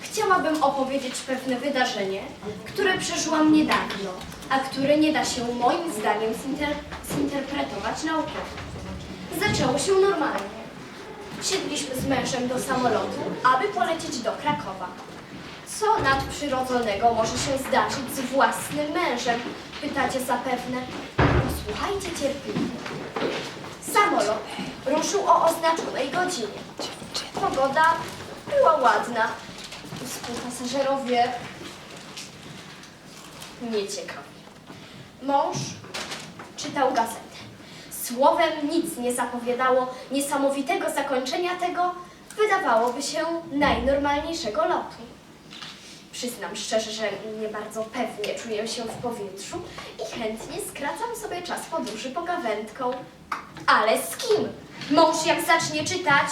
chciałabym opowiedzieć pewne wydarzenie, które przeżyłam niedawno, a które nie da się moim zdaniem zinter zinterpretować naukowo. Zaczęło się normalnie. Wsiedliśmy z mężem do samolotu, aby polecieć do Krakowa. Co nadprzyrodzonego może się zdarzyć z własnym mężem? Pytacie zapewne. Posłuchajcie cierpliwie. Samolot ruszył o oznaczonej godzinie. Pogoda była ładna. Współpasażerowie nieciekawi. Mąż czytał gazetę. Słowem nic nie zapowiadało niesamowitego zakończenia tego, wydawałoby się, najnormalniejszego lotu. Przyznam szczerze, że nie bardzo pewnie czuję się w powietrzu i chętnie skracam sobie czas podróży pogawędką. Ale z kim? Mąż jak zacznie czytać,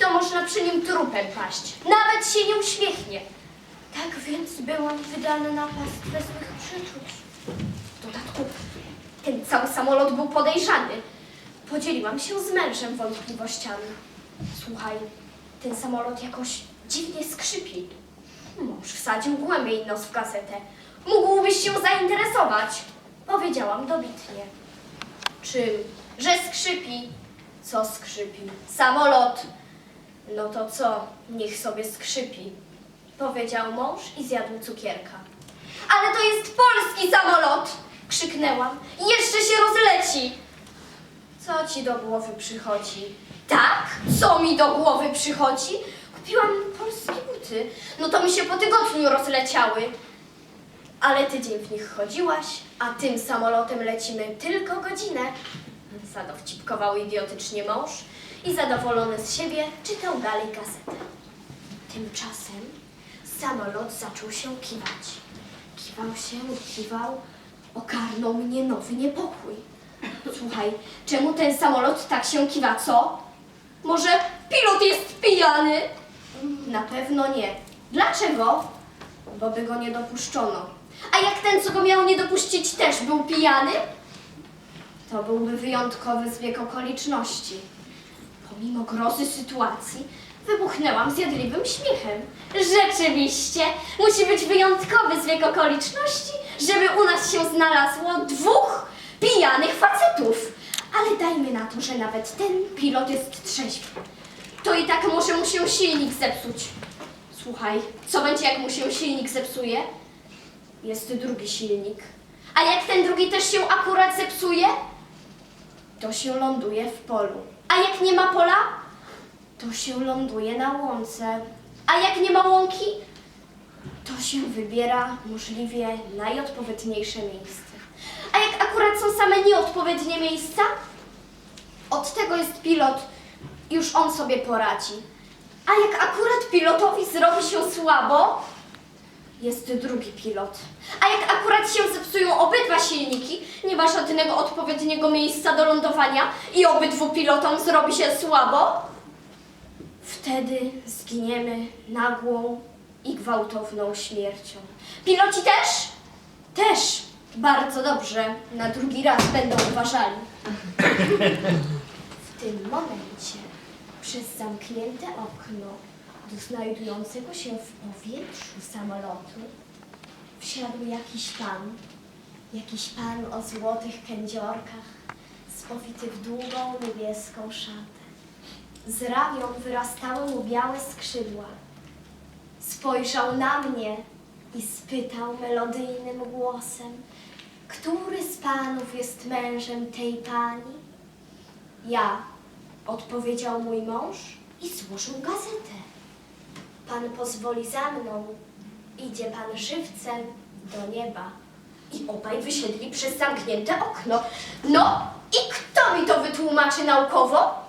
to można przy nim trupem paść. Nawet się nie uśmiechnie. Tak więc byłam wydana na pastwę złych przeczuć. W dodatku ten cały samolot był podejrzany. Podzieliłam się z mężem wątpliwościami. Słuchaj, ten samolot jakoś dziwnie skrzypi. Mąż wsadził głębiej nos w gazetę. Mógłbyś się zainteresować, powiedziałam dobitnie. Czym? Że skrzypi. Co skrzypi? Samolot. No to co? Niech sobie skrzypi, powiedział mąż i zjadł cukierka. Ale to jest polski samolot! krzyknęłam. Jeszcze się rozleci. Co ci do głowy przychodzi? Tak? Co mi do głowy przychodzi? Kupiłam polskie buty. No to mi się po tygodniu rozleciały. Ale tydzień w nich chodziłaś, a tym samolotem lecimy tylko godzinę. Zadowcipkował idiotycznie mąż i zadowolony z siebie czytał dalej gazetę. Tymczasem samolot zaczął się kiwać. Kiwał się, kiwał, ogarnął mnie nowy niepokój. Słuchaj, czemu ten samolot tak się kiwa, co? Może pilot jest pijany? Na pewno nie. Dlaczego? Bo by go nie dopuszczono. A jak ten, co go miał nie dopuścić, też był pijany? To byłby wyjątkowy zbieg okoliczności. Pomimo grozy sytuacji, wybuchnęłam zjadliwym śmiechem. Rzeczywiście, musi być wyjątkowy zbieg okoliczności, żeby u nas się znalazło dwóch pijanych facetów. Ale dajmy na to, że nawet ten pilot jest trzeźwy. To i tak może mu się silnik zepsuć. Słuchaj, co będzie jak mu się silnik zepsuje? Jest drugi silnik. A jak ten drugi też się akurat zepsuje, to się ląduje w polu. A jak nie ma pola, to się ląduje na łące. A jak nie ma łąki, to się wybiera możliwie najodpowiedniejsze miejsce. A jak akurat są same nieodpowiednie miejsca, od tego jest pilot, już on sobie poradzi. A jak akurat pilotowi zrobi się słabo, jest drugi pilot. A jak akurat się zepsują obydwa silniki, nie ma żadnego odpowiedniego miejsca do lądowania i obydwu pilotom zrobi się słabo, wtedy zginiemy nagłą i gwałtowną śmiercią. Piloci też? Też. Bardzo dobrze. Na drugi raz będą uważali. W tym momencie przez zamknięte okno do znajdującego się w powietrzu samolotu wsiadł jakiś pan, jakiś pan o złotych kędziorkach, spowity w długą niebieską szatę. Z ramion wyrastały mu białe skrzydła. Spojrzał na mnie i spytał melodyjnym głosem, który z panów jest mężem tej pani? Ja, odpowiedział mój mąż i złożył gazetę. Pan pozwoli za mną, idzie pan żywcem do nieba. I obaj wysiedli przez zamknięte okno. No i kto mi to wytłumaczy naukowo?